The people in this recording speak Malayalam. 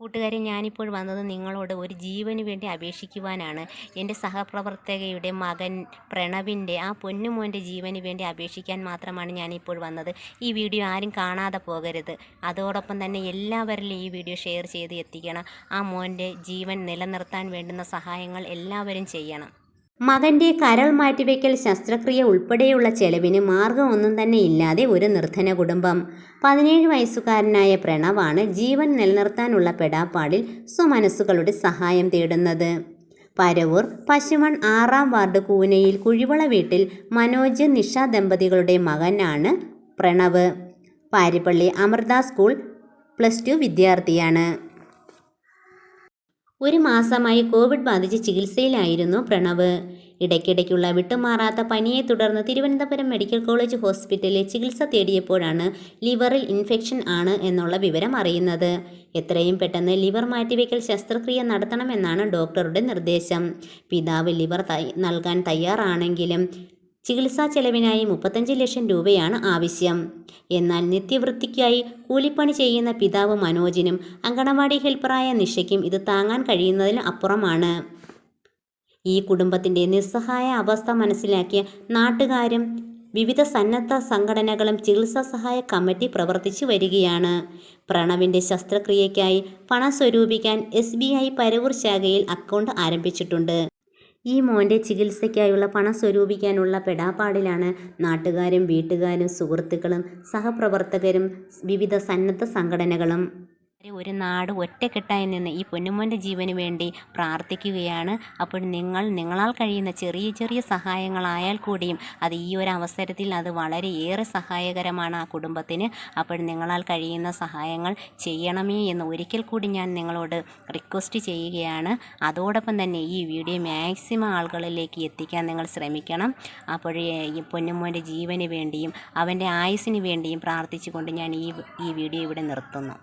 കൂട്ടുകാരെ ഞാനിപ്പോൾ വന്നത് നിങ്ങളോട് ഒരു ജീവന് വേണ്ടി അപേക്ഷിക്കുവാനാണ്. എന്റെ സഹപ്രവർത്തകയുടെ മകൻ പ്രണവിന്റെ ആ പൊന്നുമോന്റെ ജീവന് വേണ്ടി അപേക്ഷിക്കാൻ മാത്രമാണ് ഞാനിപ്പോൾ വന്നത്. ഈ വീഡിയോ ആരും കാണാതെ പോകരുത്. അതോടൊപ്പം തന്നെ എല്ലാവരിലും ഈ വീഡിയോ ഷെയർ ചെയ്ത് എത്തിക്കണം. ആ മോന്റെ ജീവൻ നിലനിർത്താൻ വേണ്ടുന്ന സഹായങ്ങൾ എല്ലാവരും ചെയ്യണം. മകന്റെ കരൾ മാറ്റിവെക്കൽ ശസ്ത്രക്രിയ ഉൾപ്പെടെയുള്ള ചെലവിന് മാർഗമൊന്നും തന്നെ ഇല്ലാതെ ഒരു നിർധന കുടുംബം. പതിനേഴ് വയസ്സുകാരനായ പ്രണവാണ് ജീവൻ നിലനിർത്താനുള്ള പെടാപ്പാടിൽ സ്വമനസ്സുകളുടെ സഹായം തേടുന്നത്. പരവൂർ പശുമൺ ആറാം വാർഡ് കൂനയിൽ കുഴിവള വീട്ടിൽ മനോജ് നിഷ ദമ്പതികളുടെ മകനാണ് Pranav. Paripally Amrita school plus two വിദ്യാർത്ഥിയാണ്. ഒരു മാസമായി കോവിഡ് ബാധിച്ച് ചികിത്സയിലായിരുന്നു പ്രണവ്. ഇടയ്ക്കിടയ്ക്കുള്ള വിട്ടുമാറാത്ത പനിയെ തുടർന്ന് തിരുവനന്തപുരം മെഡിക്കൽ കോളേജ് ഹോസ്പിറ്റലിൽ ചികിത്സ തേടിയപ്പോഴാണ് ലിവറിൽ ഇൻഫെക്ഷൻ ആണ് എന്നുള്ള വിവരം അറിയുന്നത്. എത്രയും പെട്ടെന്ന് ലിവർ മാറ്റിവെക്കൽ ശസ്ത്രക്രിയ നടത്തണമെന്നാണ് ഡോക്ടറുടെ നിർദ്ദേശം. പിതാവ് ലിവർ നൽകാൻ തയ്യാറാണെങ്കിലും ചികിത്സാ ചെലവിനായി മുപ്പത്തഞ്ച് ലക്ഷം രൂപയാണ് ആവശ്യം. എന്നാൽ നിത്യവൃത്തിക്കായി കൂലിപ്പണി ചെയ്യുന്ന പിതാവ് മനോജിനും അങ്കണവാടി ഹെൽപ്പറായ നിഷയ്ക്കും ഇത് താങ്ങാൻ കഴിയുന്നതിന് അപ്പുറമാണ്. ഈ കുടുംബത്തിന്റെ നിസ്സഹായ അവസ്ഥ മനസ്സിലാക്കിയ നാട്ടുകാരും വിവിധ സന്നദ്ധ സംഘടനകളും ചികിത്സാ സഹായ കമ്മിറ്റി പ്രവർത്തിച്ചു വരികയാണ്. പ്രണവിന്റെ ശസ്ത്രക്രിയയ്ക്കായി പണം സ്വരൂപിക്കാൻ എസ് ബി ഐ പരവൂർ ശാഖയിൽ അക്കൗണ്ട് ആരംഭിച്ചിട്ടുണ്ട്. ഈ മോന്റെ ചികിത്സയ്ക്കായുള്ള പണം സ്വരൂപിക്കാനുള്ള പെടാപ്പാടിലാണ് നാട്ടുകാരും വീട്ടുകാരും സുഹൃത്തുക്കളും സഹപ്രവർത്തകരും വിവിധ സന്നദ്ധ സംഘടനകളും ഒരു നാട് ഒറ്റക്കെട്ടായി നിന്ന് ഈ പൊന്നുമോന്റെ ജീവന് വേണ്ടി പ്രാർത്ഥിക്കുകയാണ്. അപ്പോൾ നിങ്ങൾ നിങ്ങളാൽ കഴിയുന്ന ചെറിയ ചെറിയ സഹായങ്ങളായാൽ കൂടിയും അത് ഈ ഒരു അവസരത്തിൽ അത് വളരെ ഏറെ സഹായകരമാണ് ആ കുടുംബത്തിന്. അപ്പോൾ നിങ്ങളാൽ കഴിയുന്ന സഹായങ്ങൾ ചെയ്യണമേ എന്ന് ഒരിക്കൽ കൂടി ഞാൻ നിങ്ങളോട് റിക്വസ്റ്റ് ചെയ്യുകയാണ്. അതോടൊപ്പം തന്നെ ഈ വീഡിയോ മാക്സിമം ആളുകളിലേക്ക് എത്തിക്കാൻ നിങ്ങൾ ശ്രമിക്കണം. അപ്പോൾ ഈ പൊന്നുമോന്റെ ജീവന് വേണ്ടിയും അവന്റെ ആയുസ്സിന് വേണ്ടിയും പ്രാർത്ഥിച്ചുകൊണ്ട് ഞാൻ ഈ ഈ വീഡിയോ ഇവിടെ നിർത്തുന്നു.